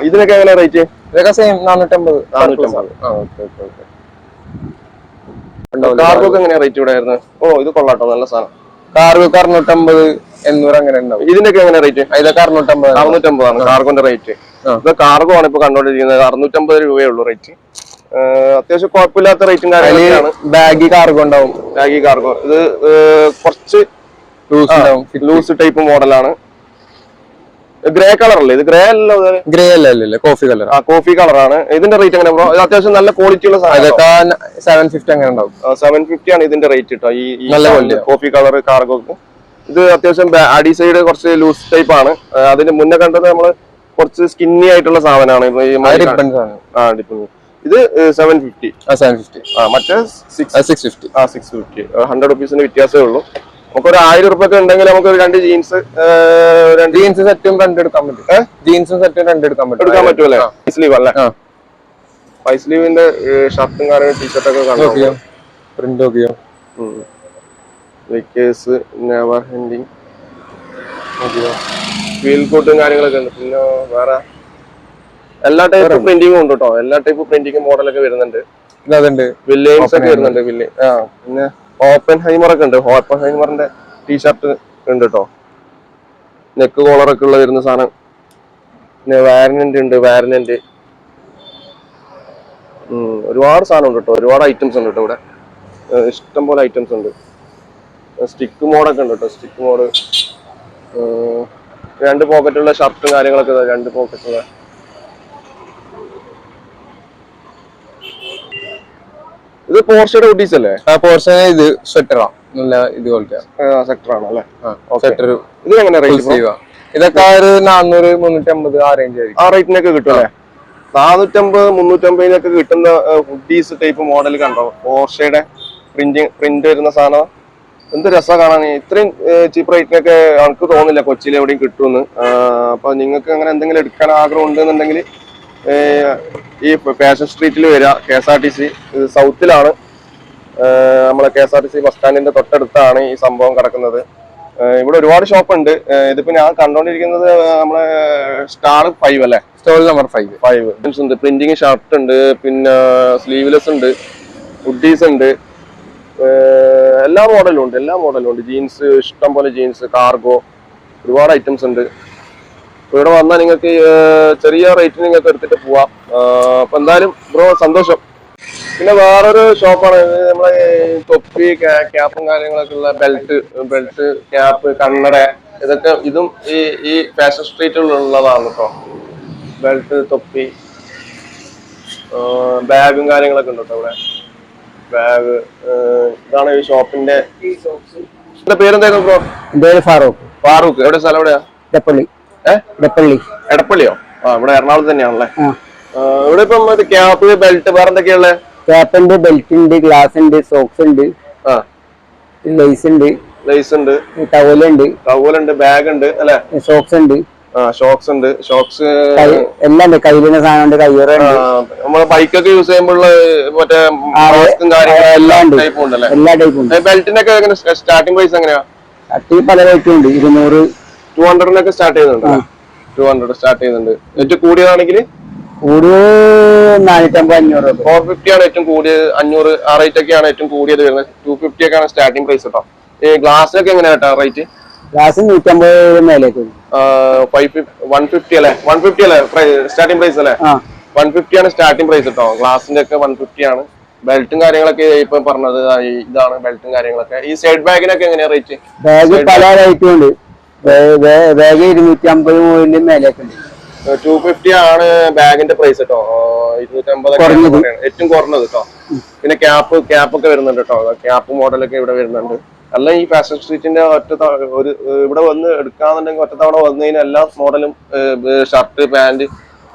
S2: ഇതിനൊക്കെ എങ്ങനെ റേറ്റ്
S5: ഇതൊക്കെ സെയിം നാനൂറ്റമ്പത്.
S2: നാനൂറ്റമ്പത്. കാർഗോ ഒക്കെ എങ്ങനെയാ റേറ്റ് ഇവിടെ ആയിരുന്നു ഓ ഇത് കൊള്ളാട്ടോ നല്ല സാധനം.
S5: കാർഗോക്ക് അറുന്നൂറ്റമ്പത് എണ്ണൂറ് അങ്ങനെ ഉണ്ടാവും.
S2: ഇതിനൊക്കെ എങ്ങനെ റേറ്റ്
S5: ഇതൊക്കെ അറുന്നൂറ്റമ്പത്.
S2: അറുന്നൂറ്റമ്പതാണ് കാർഗോന്റെ റേറ്റ്. ഇത് കാർഗോ ആണ് ഇപ്പൊ കണ്ടോണ്ടിരിക്കുന്നത്. അറുന്നൂറ്റമ്പത് രൂപയേ ഉള്ളൂ റേറ്റ് അത്യാവശ്യം കുഴപ്പമില്ലാത്ത റേറ്റും കാര്യങ്ങളൊക്കെയാണ്.
S5: ബാഗി കാർഗോ ഉണ്ടാവും.
S2: ബാഗി കാർഗോ ഇത് കുറച്ച്
S5: ലൂസ്
S2: ടൈപ്പ് മോഡലാണ് ഗ്രേ കളർ അല്ലേ? ഇത് ഗ്രേ അല്ലല്ലോ
S5: ഗ്രേ അല്ല അല്ലല്ലേ കോഫി കളർ
S2: ആ കോഫി കളറാണ് ഇതിന്റെ റേറ്റ് എങ്ങനെ ബ്രോ ഇത് അത്യാവശ്യം നല്ല ക്വാളിറ്റി ഉള്ള സാധനം
S5: സെവൻ ഫിഫ്റ്റി അങ്ങനെ ഉണ്ടാവും.
S2: സെവൻ ഫിഫ്റ്റി ആണ് ഇതിന്റെ റേറ്റ് കേട്ടോ ഈ
S5: നല്ല
S2: കോഫി കളർ കാർഗോക്ക് ഇത് അത്യാവശ്യം അടി സൈഡ് കുറച്ച് ലൂസ് ടൈപ്പ് ആണ്. അതിന്റെ അതിന് മുന്നേ കണ്ടത് നമ്മൾ കുറച്ച് സ്കിന്നി ആയിട്ടുള്ള സാധനമാണ്.
S5: ഡിപ്പൻസ് ഡിപ്പെൻസ്
S2: ആ ഡിപ്പെൻഡ് ഇത് സെവൻ ഫിഫ്റ്റി
S5: ആ സെവൻ ഫിഫ്റ്റി
S2: ആ മറ്റേ സിക്സ്
S5: സിക്സ് ഫിഫ്റ്റി
S2: ആ സിക്സ് ഫിഫ്റ്റി ഹൺഡ്രഡ് റുപ്പീസിന് വ്യത്യാസമേ ഉള്ളൂ. നമുക്ക് ഒരു ആയിരം റുപ്യൊക്കെ ഉണ്ടെങ്കിൽ നമുക്ക് രണ്ട് ജീൻസ് രണ്ട്
S5: ജീൻസ് സെറ്റും രണ്ട് എടുക്കാൻ പറ്റും. ജീൻസും സെറ്റും രണ്ട് എടുക്കാൻ പറ്റും.
S2: എടുക്കാൻ പറ്റുമല്ലേ. സ്ലീവ് അല്ലേ? ഫൈവ് സ്ലീവിന്റെ ഷർട്ടും കാര്യങ്ങളും ടീഷർട്ടൊക്കെ കാണാം.
S5: പ്രിന്റ് നോക്കിയോ
S2: നെവർ ഹെൻഡിങ് ഫീൽ കോട്ടും കാര്യങ്ങളൊക്കെ ഉണ്ട്. പിന്നെ വേറെ? എല്ലാ ടൈപ്പ് പ്രിന്റിംഗും ഉണ്ട് കേട്ടോ എല്ലാ ടൈപ്പ് പ്രിന്റിംഗ് മോഡലൊക്കെ വരുന്നുണ്ട്. വില്ലേജ് ഒക്കെ. വരുന്നുണ്ട് വില്ലേ ആ പിന്നെ ഓപ്പൺ ഹൈമർ ഒക്കെ ഉണ്ട്. ഓപ്പൺ ഹൈമറിന്റെ ടീഷർട്ട് ഉണ്ട് കേട്ടോ നെക്ക് കോളർ ഒക്കെ ഉള്ള വരുന്ന സാധനം. പിന്നെ വാരനന്റ് ഉണ്ട് വാരനന്റ് ഒരുപാട് സാധനം ഉണ്ട് കേട്ടോ ഒരുപാട് ഐറ്റംസ് ഉണ്ട് കേട്ടോ ഇവിടെ. ഇഷ്ടം പോലെ ഐറ്റംസ് ഉണ്ട്. സ്റ്റിക്ക് മോഡൊക്കെ ഉണ്ട് കേട്ടോ സ്റ്റിക്ക് മോഡ് രണ്ട് പോക്കറ്റുള്ള ഷർട്ടും കാര്യങ്ങളൊക്കെ രണ്ട് പോക്കറ്റുള്ള ഇത് പോർഷയുടെ ഹുഡീസ് അല്ലേ?
S5: ആ പോർഷൻ ഇത് സ്വെറ്ററാ. നല്ല ഇതുപോലത്തെ
S2: സെക്ടർ ആണോ അല്ലേ?
S5: സെക്ടർ
S2: ഇത് എങ്ങനെ റേറ്റ്
S5: ഇതൊക്കെ ഒരു നാനൂറ് മുന്നൂറ്റി അമ്പത് ആ റേഞ്ച് ആയിരിക്കും.
S2: ആ റേറ്റിനൊക്കെ കിട്ടും അല്ലേ? നാനൂറ്റമ്പത് മുന്നൂറ്റമ്പതിനൊക്കെ കിട്ടുന്ന ഹുഡീസ് ടൈപ്പ് മോഡൽ കണ്ടോ? പോർഷയുടെ പ്രിന്റിങ് പ്രിന്റ് വരുന്ന സാധനം. എന്ത് രസമാണ് കാണാൻ. ഇത്രയും ചീപ്പ് റേറ്റിനൊക്കെ എനിക്ക് തോന്നുന്നില്ല കൊച്ചിയിൽ എവിടെയും കിട്ടുമെന്ന്. അപ്പൊ നിങ്ങൾക്ക് അങ്ങനെ എന്തെങ്കിലും എടുക്കാൻ ആഗ്രഹം ഉണ്ടെന്നുണ്ടെങ്കിൽ ഈ പാഷൻ സ്ട്രീറ്റിൽ വരിക K S R T C സൗത്തിലാണ് നമ്മളെ K S R T C bus സ്റ്റാൻഡിന്റെ തൊട്ടടുത്താണ് ഈ സംഭവം കിടക്കുന്നത്. ഇവിടെ ഒരുപാട് ഷോപ്പ് ഉണ്ട്. ഇതിപ്പോ ഞാൻ കണ്ടോണ്ടിരിക്കുന്നത് നമ്മളെ സ്റ്റാർ ഫൈവ് അല്ലേ?
S5: സ്റ്റോൾ നമ്പർ ഫൈവ്
S2: ഫൈവ് ഉണ്ട്. പ്രിന്റിങ് ഷർട്ട് ഉണ്ട്. പിന്നെ സ്ലീവ്ലെസ് ഉണ്ട്. ഹുഡീസ് ഉണ്ട്. എല്ലാ മോഡലും ഉണ്ട്. എല്ലാ മോഡലും ഉണ്ട്. ജീൻസ് ഇഷ്ടം പോലെ ജീൻസ് കാർഗോ ഒരുപാട് ഐറ്റംസ് ഉണ്ട്. ഇവിടെ വന്നാൽ നിങ്ങൾക്ക് ചെറിയ റേറ്റിന് നിങ്ങൾക്ക് എടുത്തിട്ട് പോവാം. അപ്പൊ എന്തായാലും ബ്രോ സന്തോഷം. പിന്നെ വേറൊരു ഷോപ്പാണ് നമ്മളെ തൊപ്പി ക്യാ- ക്യാപ്പും കാര്യങ്ങളൊക്കെ ഉള്ള ബെൽറ്റ് ബെൽറ്റ് ക്യാപ്പ് കണ്ണട ഇതൊക്കെ ഇതും ഈ ഈ ഫാഷൻ സ്ട്രീറ്റിലുള്ളതാണ് കേട്ടോ ബെൽറ്റ് തൊപ്പി ബാഗും കാര്യങ്ങളൊക്കെ ഉണ്ട് കേട്ടോ ഇവിടെ. ബാഗ് ഇതാണ് ഈ ഷോപ്പിന്റെ പേരെന്തായിരുന്നു ബ്രോ?
S6: പേര് ഫാറൂഖ്.
S2: ഫാറൂഖ്. എവിടെ സ്ഥലം എവിടെയാ?
S6: ഇടപ്പള്ളി ഇടപ്പള്ളി
S2: എടപ്പള്ളിയോ? ആ ഇവിടെ എറണാകുളത്ത് തന്നെയാണല്ലേ? ഇവിടെ ഇപ്പം ക്യാപ്പ് ബെൽറ്റ് വേറെ എന്തൊക്കെയുള്ള
S6: ക്യാപ്പ് ഉണ്ട് ബെൽറ്റ് ഉണ്ട് ഗ്ലാസ് ഉണ്ട് സോക്സ് ഉണ്ട്
S2: ആ.
S6: ലൈസ് ഉണ്ട്
S2: ലൈസ് ഉണ്ട്
S6: ടവലുണ്ട്.
S2: ടവലുണ്ട് ബാഗ് ഉണ്ട് അല്ലെ?
S6: സോക്സ് ഉണ്ട്
S2: ആ ഷോക്സ് ഉണ്ട് ഷോക്സ്
S6: എല്ലാം ഉണ്ട് കയ്യിലുള്ള സാധനം ഉണ്ട് കയ്യുറ
S2: നമ്മളെ ബൈക്കൊക്കെ യൂസ് ചെയ്യുമ്പോഴുള്ള മറ്റേ
S6: എല്ലാം ഉണ്ട്.
S2: ടൈപ്പും ഉണ്ടല്ലേ?
S6: എല്ലാ ടൈപ്പും ഉണ്ട്.
S2: ബെൽറ്റിനൊക്കെ സ്റ്റാർട്ടിംഗ് പ്രൈസ് എങ്ങനെയാ?
S6: അട്ടി പല റേറ്റും ഉണ്ട്. ഇരുന്നൂറ്
S2: ടു ഹൺഡ്രഡിനൊക്കെ സ്റ്റാർട്ട് ചെയ്യുന്നുണ്ട്. ടു ഹൺഡ്രഡ് സ്റ്റാർട്ട് ചെയ്യുന്നുണ്ട്. ഏറ്റവും കൂടിയതാണെങ്കിൽ? ഫോർ ഫിഫ്റ്റി ആണ് ഏറ്റവും കൂടിയത്. അഞ്ഞൂറ് ആ റേറ്റ് ഒക്കെയാണ് ഏറ്റവും കൂടിയത് വരുന്നത്. ടു ഫിഫ്റ്റി ഒക്കെയാണ് സ്റ്റാർട്ടിംഗ് പ്രൈസ് കേട്ടോ. ഈ ഗ്ലാസ്സിനൊക്കെ എങ്ങനെയാ കേട്ടോ റേറ്റ്
S6: ഗ്ലാസ് നൂറ്റമ്പത്.
S2: ഫൈവ് വൺ ഫിഫ്റ്റി അല്ലേ? വൺ ഫിഫ്റ്റി അല്ലേ? സ്റ്റാർട്ടിംഗ് പ്രൈസ് അല്ലേ? വൺ ഫിഫ്റ്റി ആണ് സ്റ്റാർട്ടിംഗ് പ്രൈസ് കേട്ടോ ഗ്ലാസിന്റെ ഒക്കെ വൺ ഫിഫ്റ്റി ആണ്. ബെൽറ്റും കാര്യങ്ങളൊക്കെ ഇപ്പൊ പറഞ്ഞത് ഇതാണ് ബെൽറ്റും കാര്യങ്ങളൊക്കെ. ഈ സൈഡ് ബാഗിനൊക്കെ എങ്ങനെയാ റേറ്റ്
S6: ബാഗ് പല റേറ്റും ഉണ്ട്. ബാഗ് ഇരുന്നൂറ്റി അമ്പത് മുതലിന്റെ മേലേക്ക് ഉണ്ട്.
S2: ടു ഫിഫ്റ്റി ആണ് ബാഗിന്റെ പ്രൈസ് കേട്ടോ ഇരുന്നൂറ്റമ്പത്. ഏറ്റവും കുറഞ്ഞത് കേട്ടോ പിന്നെ ക്യാപ്പ് ക്യാപ്പ് ഒക്കെ വരുന്നുണ്ട് കേട്ടോ ക്യാപ്പ് മോഡലൊക്കെ ഇവിടെ വരുന്നുണ്ട്. അല്ല ഈ ഫാഷൻ സ്ട്രീറ്റിന്റെ ഒറ്റ ഒരു ഇവിടെ വന്ന് എടുക്കാന്നുണ്ടെങ്കിൽ ഒറ്റ തവണ വന്നു കഴിഞ്ഞാൽ എല്ലാ മോഡലും ഷർട്ട് പാന്റ്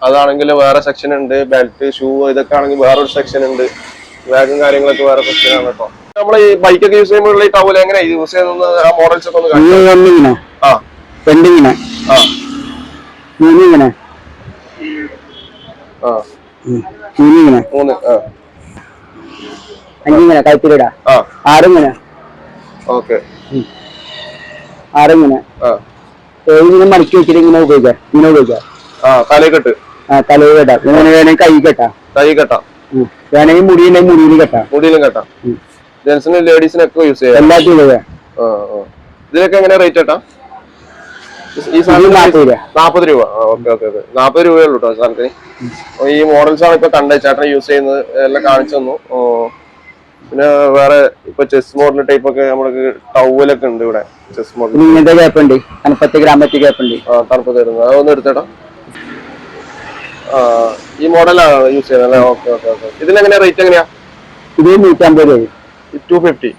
S2: അതാണെങ്കിൽ വേറെ സെക്ഷൻ ഉണ്ട്. ബെൽറ്റ് ഷൂ ഇതൊക്കെ ആണെങ്കിൽ വേറൊരു സെക്ഷൻ ഉണ്ട്. ബാഗും കാര്യങ്ങളൊക്കെ വേറെ സെക്ഷൻ ആണ് കേട്ടോ നമ്മൾ ഈ ബൈക്കൊക്കെ യൂസ് ചെയ്യുമ്പോൾ ഈ ടവൽ എങ്ങനെ യൂസ് ആ മോഡൽസ് ഒക്കെ ഒന്ന് ആ.
S6: മൂന്നിങ്ങനെ. മൂന്നിങ്ങനെ. അഞ്ചിങ്ങനെ കൈത്തിരിടാ ആറിങ്ങനെ.
S2: ഓക്കെ.
S6: ആറിങ്ങനെ. ഏഴിങ്ങനെ മടക്കി വെച്ചിട്ട് ഇങ്ങനെ ഉപയോഗിക്കാം. ഇങ്ങനെ ഉപയോഗിക്കാം.
S2: ആ തലക്കെട്ട്
S6: ആ തലയിൽ കെട്ടാം ഇങ്ങനെ വേണമെങ്കിൽ കൈ കെട്ടാം.
S2: കൈ കെട്ടാം.
S6: വേണമെങ്കിൽ മുടിയിലെ മുടിയിൽ കെട്ടാം.
S2: മുടിയിലും കെട്ടാം. ജെന്റ്സിനും ലേഡീസിനും ഒക്കെ യൂസ് ചെയ്യാം.
S6: എല്ലാത്തിനും.
S2: ഇതിനൊക്കെ എങ്ങനെ റേറ്റ് ഏട്ടാ ഈ നാപ്പത് രൂപ. Okay okay okay. നാപ്പത് രൂപയേ ഉള്ളൂ കേട്ടോ സാധനത്തിന്. ഈ മോഡൽസ് ആണ് ഇപ്പൊ കണ്ടത്. ചേട്ടൻ യൂസ് ചെയ്യുന്നത്. എല്ലാം കാണിച്ചു തന്നു. പിന്നെ വേറെ ഇപ്പൊ ചെസ് മോഡൽ ടൈപ്പ് ഒക്കെ നമ്മൾക്ക് ടവലൊക്കെ ഉണ്ട് ഇവിടെ. ചെസ് മോഡൽ
S6: ഇങ്ങനത്തെ ഗ്യാപ്പ് ഉണ്ട്. തണുപ്പത്തി ഗ്രാമത്തി ഗ്യാപ്പ് ഉണ്ട്.
S2: ആ തരുന്നത് അതൊന്ന് എടുത്തേട്ടാ. ആ ഈ മോഡലാണ് യൂസ് ചെയ്യുന്നത് അല്ലേ? Okay okay okay. ഇതിനെങ്ങനെയാ റേറ്റ് എങ്ങനെയാ?
S6: ഇത് നൂറ്റമ്പത് രൂപ.
S2: ടു ഫിഫ്റ്റി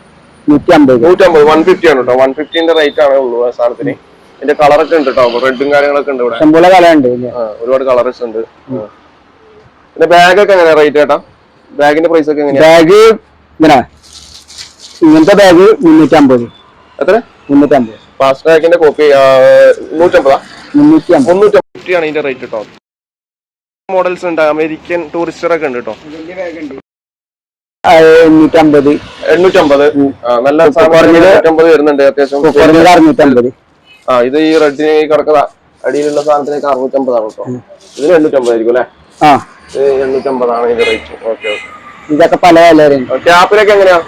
S6: നൂറ്റമ്പത്
S2: നൂറ്റമ്പത് വൺ ഫിഫ്റ്റി ആണ് കേട്ടോ വൺ ഫിഫ്റ്റിന്റെ റേറ്റ് ആണ് ഉള്ളൂ സാധനത്തിന്. ഇതിന്റെ കളറൊക്കെ ഉണ്ട് കേട്ടോ. റെഡും കാര്യങ്ങളൊക്കെ ഉണ്ട് ഇവിടെ. കളറുണ്ട് ഒരുപാട് കളേഴ്സ് ഉണ്ട്. പിന്നെ ബാഗ് ഒക്കെ എങ്ങനെയാ റേറ്റ് കേട്ടാ ബാഗിന്റെ പ്രൈസ് ഒക്കെ എങ്ങനെയാ?
S6: ബാഗ് ഇങ്ങനെ. ഇങ്ങനത്തെ ബാഗ് മുന്നൂറ്റി അമ്പത്
S2: എത്ര?
S6: മുന്നൂറ്റി അമ്പത്
S2: ഫാസ്റ്റ് ബാഗിന്റെ കോപ്പി നൂറ്റമ്പതാ?
S6: മുന്നൂറ്റി അമ്പത്
S2: മുന്നൂറ്റി ഫിഫ്റ്റി ആണ് ഇതിന്റെ റേറ്റ് കേട്ടോ. മോഡൽസ് ഉണ്ട് അമേരിക്കൻ ടൂറിസ്റ്റർ ഒക്കെ ഉണ്ട് കേട്ടോ. എണ്ണൂറ്റമ്പത്. എണ്ണൂറ്റമ്പത്. നല്ല
S6: കുറഞ്ഞത്
S2: വരുന്നുണ്ട് അത്യാവശ്യം
S6: കുറഞ്ഞത് അറുന്നൂറ്റി അമ്പത്
S2: ആ ഇത് ഈ റെഡിന് കിടക്കുന്ന അടിയിലുള്ള സാധനത്തിനേക്ക് അറുന്നൂറ്റമ്പതാണ് കേട്ടോ. ഇതിന് എണ്ണൂറ്റമ്പതായിരിക്കും അല്ലേ?
S6: ആ.
S2: ഇത് എണ്ണൂറ്റമ്പതാണ് ഇതിന്റെ റേറ്റ് ഓക്കെ ഓക്കെ.
S6: ഇതൊക്കെ പല വിലയുണ്ട്
S2: ക്യാപ്പിനൊക്കെ എങ്ങനെയാ?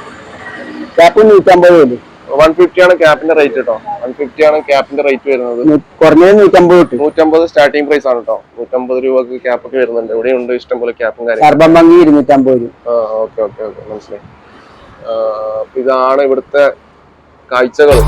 S6: ക്യാപ്പ് നൂറ്റമ്പത് വരും.
S2: വൺ ഫിഫ്റ്റി ആണ് ക്യാപ്പിന്റെ റേറ്റ് കേട്ടോ. വൺ ഫിഫ്റ്റി ആണ് ക്യാപ്പിന്റെ റേറ്റ് വരുന്നത്.
S6: കുറഞ്ഞത് നൂറ്റമ്പത് കിട്ടും.
S2: നൂറ്റമ്പത് സ്റ്റാർട്ടിംഗ് പ്രൈസ് ആണ് കേട്ടോ. നൂറ്റമ്പത് രൂപക്ക് ക്യാപ്പ് ഒക്കെ വരുന്നുണ്ട്. ഇവിടെ ഉണ്ട് ഇഷ്ടംപോലെ ക്യാപ്പും കാര്യം
S6: സർബം ഭംഗി ഇരുന്നൂറ്റി അമ്പത് രൂപ
S2: ആ ഓക്കെ ഓക്കെ ഓക്കെ. മനസ്സിലായി. ഇതാണ് ഇവിടുത്തെ കാഴ്ചകളും.